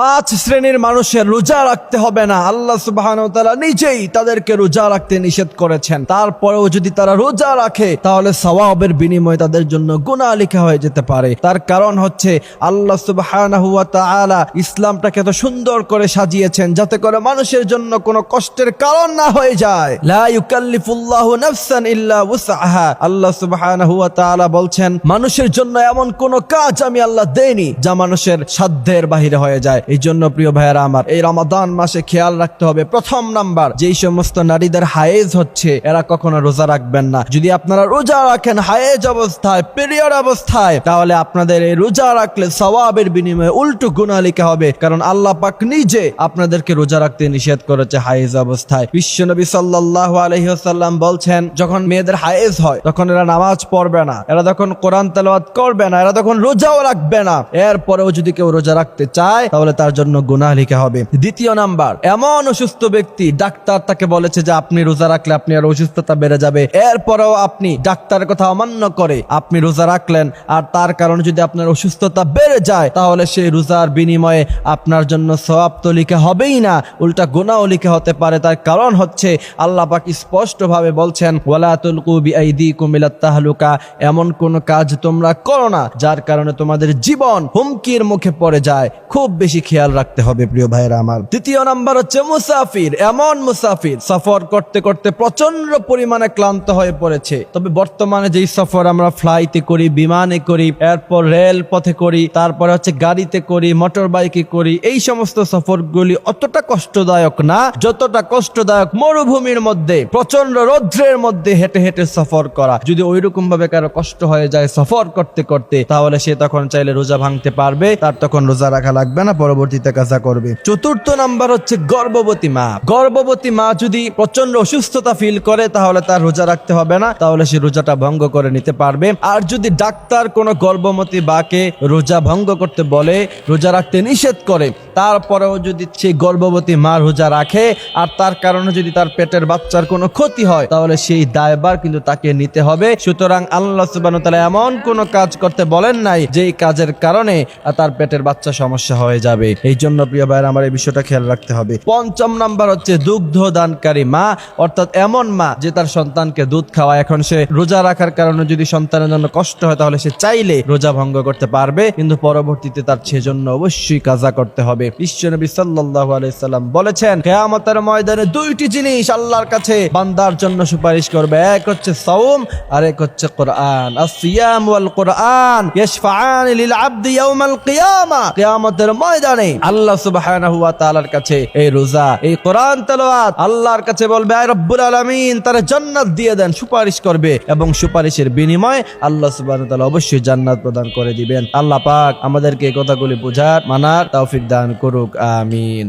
পাঁচ শ্রেণির মানুষের রোজা রাখতে হবে না। আল্লাহ সুবাহ নিজেই তাদেরকে রোজা রাখতে নিষেধ করেছেন। তারপরেও যদি তারা রোজা রাখে, তাহলে সওয়াবের বিনিময়ে তাদের জন্য গুনাহ লেখা হয়ে যেতে পারে। তার কারণ হচ্ছে আল্লাহ সুবাহ ইসলামটাকে এত সুন্দর করে সাজিয়েছেন যাতে করে মানুষের জন্য কোনো কষ্টের কারণ না হয়ে যায়। আল্লাহ তাআলা বলছেন, মানুষের জন্য এমন কোন কাজ আমি আল্লাহ দেইনি যা মানুষের সাধ্যের বাহিরে হয়ে যায়। এই জন্য প্রিয় ভাইয়েরা আমার, এই রমাদান মাসে খেয়াল রাখতে হবে। প্রথম নাম্বার, যেই সমস্ত নারীদের হায়েজ হচ্ছে, এরা কখনো রোজা রাখবেন না। যদি আপনারা রোজা রাখেন হায়েজ অবস্থায় পিরিয়ড অবস্থায়, তাহলে আপনাদের এই রোজা রাখলে সওয়াবের বিনিময়ে উল্টো গুনাহ লিখা হবে। কারণ আল্লাহ পাক নিজে আপনাদেরকে রোজা রাখতে নিষেধ করেছে হায়েজ অবস্থায়। বিশ্বনবী সাল্লাল্লাহু আলাইহি ওয়াসাল্লাম বলছেন, যখন মেয়েদের হায়েজ হয়, তখন এরা নামাজ পড়বে না। এরা তখন কোরআন তেলাওয়াত করবে না, এরা তখন রোজাও রাখবে না। এরপরেও যদি কেউ রোজা রাখতে চায়, তাহলে তার জন্য গুনাহ লিখা হবে। দ্বিতীয় নাম্বার, এমন অসুস্থ ব্যক্তি ডাক্তার তাকে বলেছে যে আপনি রোজা রাখলে আপনি আর অসুস্থতা বেড়ে যাবে। এরপরেও আপনি ডাক্তারের কথা অমান্য করে আপনি রোজা রাখলেন আর তার কারণে যদি আপনার অসুস্থতা বেড়ে যায়, তাহলে সেই রোজার বিনিময়ে আপনার জন্য সওয়াব তো লিখা হবেই না, উল্টা গুনাহও লিখা হতে পারে। তার কারণ হচ্ছে আল্লাহ পাক স্পষ্টভাবে বলছেন, ওয়ালা তুলকু বিআইদিকুম ইলাত তাহলুকা এমন কোন কাজ তোমরা করো না, যার কারণে তোমাদের জীবন হুমকির মুখে পড়ে যায়। খুব বেশি খেয়াল রাখতে হবে, প্রিয় ভাইরা আমার। তৃতীয় নাম্বার হচ্ছে মুসাফির, এমন মুসাফির, সফর করতে করতে প্রচণ্ড পরিমাণে ক্লান্ত হয়ে পড়েছে। তবে বর্তমানে যেই সফর আমরা ফ্লাইটে করি, বিমানে করি এরপর রেল পথে করি, তারপরে হচ্ছে গাড়িতে করি মোটর বাইকে করি, এই সমস্ত সফরগুলি অতটা কষ্টদায়ক না, যতটা কষ্টদায়ক মরুভূমির মধ্যে প্রচণ্ড রৌদ্রের মধ্যে হেঁটে হেঁটে সফর করা। যদি ওই রকম ভাবে কারও কষ্ট হয়ে যায় সফর করতে করতে, তাহলে সে তখন চাইলে রোজা ভাঙতে পারবে, তার তখন রোজা রাখা লাগবে না পরবর্তীতে কাজা করবে। চতুর্থ নাম্বার হচ্ছে গর্ভবতী মা। গর্ভবতী মা যদি প্রচণ্ড অসুস্থতা ফিল করে, তাহলে তার রোজা রাখতে হবে না। তাহলে সে রোজাটা ভঙ্গ করে নিতে পারবে। আর যদি ডাক্তার কোনো গর্ভবতী বাকে রোজা ভঙ্গ করতে বলে, রোজা রাখতে নিষেধ করে তারপরেও যদি সেই গর্ভবতী মার রোজা রাখে, আর তার কারণে যদি তার পেটের বাচ্চার কোনো ক্ষতি হয়, তাহলে সেই দায়বার কিন্তু তাকে নিতে হবে। সুতরাং আল্লাহ সুবান এমন কোনো কাজ করতে বলেন নাই, যেই কাজের কারণে তার পেটের বাচ্চা সমস্যা হয়ে যাবে। এই জন্য প্রিয় ভাইয়ের, আমার এই বিষয়টা খেয়াল রাখতে হবে। পঞ্চম নাম্বার হচ্ছে দুগ্ধ দানকারী মা, অর্থাৎ এমন মা যে তার সন্তানকে দুধ খাওয়া এখন সে রোজা রাখার কারণে যদি সন্তানের জন্য কষ্ট হয়, তাহলে সে চাইলে রোজা ভঙ্গ করতে পারবে। কিন্তু পরবর্তীতে তার সেজন্য অবশ্যই কাজা করতে হবে। বিশ্বনবী সাল্লাল্লাহু আলাইহি সাল্লাম বলেছেন, কিয়ামতের ময়দানে দুইটি জিনিস আল্লাহর কাছে বান্দার জন্য সুপারিশ করবে। এক হচ্ছে সাওম আর এক হচ্ছে কোরআন। আসিয়াম ওয়াল কোরআন লিল আবদি ইয়াউমাল কিয়ামা। কিয়ামতের ময়দানে আল্লাহ সুবহানাহু ওয়া তাআলার কাছে এই রোজা, এই কোরআন তেলাওয়াত আল্লাহর কাছে বলবে, আয় রব্বুল আলামিন, তার জান্নাত দিয়ে দেন, সুপারিশ করবে। এবং সুপারিশের বিনিময়ে আল্লাহ সুবহানাহু ওয়া তাআলা অবশ্যই জান্নাত প্রদান করে দিবেন। আল্লাহ পাক আমাদেরকে এই কথাগুলি বোঝার, মানার তৌফিক দান করুক আমিন।